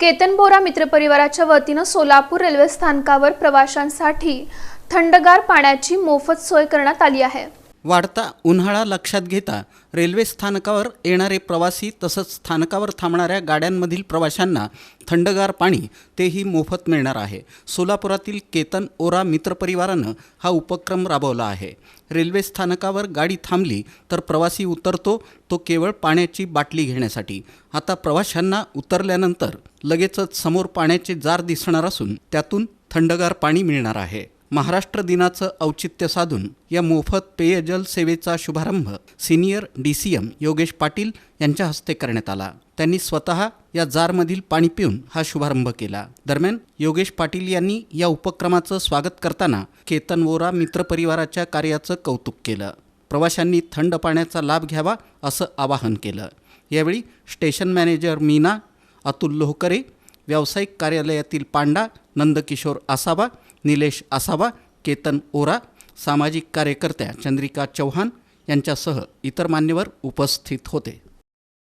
केतन बोरा मित्रपरिवाराच्या वतीनं सोलापूर रेल्वे स्थानकावर प्रवाशांसाठी थंडगार पाण्याची मोफत सोय करण्यात आली आहे. वाढता उन्हाळा लक्षात घेता रेल्वे स्थानकावर येणारे प्रवासी तसंच स्थानकावर थांबणाऱ्या गाड्यांमधील प्रवाशांना थंडगार पाणी तेही मोफत मिळणार आहे. सोलापुरातील केतन ओरा मित्रपरिवारानं हा उपक्रम राबवला आहे. रेल्वे स्थानकावर गाडी थांबली तर प्रवासी उतरतो तो केवळ पाण्याची बाटली घेण्यासाठी. आता प्रवाशांना उतरल्यानंतर लगेचच समोर पाण्याचे जार दिसणार असून त्यातून थंडगार पाणी मिळणार आहे. महाराष्ट्र दिनाचं औचित्य साधून या मोफत पेयजल सेवेचा शुभारंभ senior D C M Yogesh Patil यांच्या हस्ते करण्यात आला. त्यांनी स्वतः या जारमधील पाणी पिऊन हा शुभारंभ केला. दरम्यान योगेश पाटील यांनी या उपक्रमाचं स्वागत करताना केतन वोरा मित्रपरिवाराच्या कार्याचं कौतुक केलं. प्रवाशांनी थंड पाण्याचा लाभ घ्यावा असं आवाहन केलं. यावेळी स्टेशन मॅनेजर मीना अतुल लोहकरे व्यावसायिक कार्यालयातील पांडा नंदकिशोर आसावा निलेश आसावा केतन ओरा सामाजिक कार्यकर्त्या चंद्रिका चव्हाण यांच्यासह इतर मान्यवर उपस्थित होते.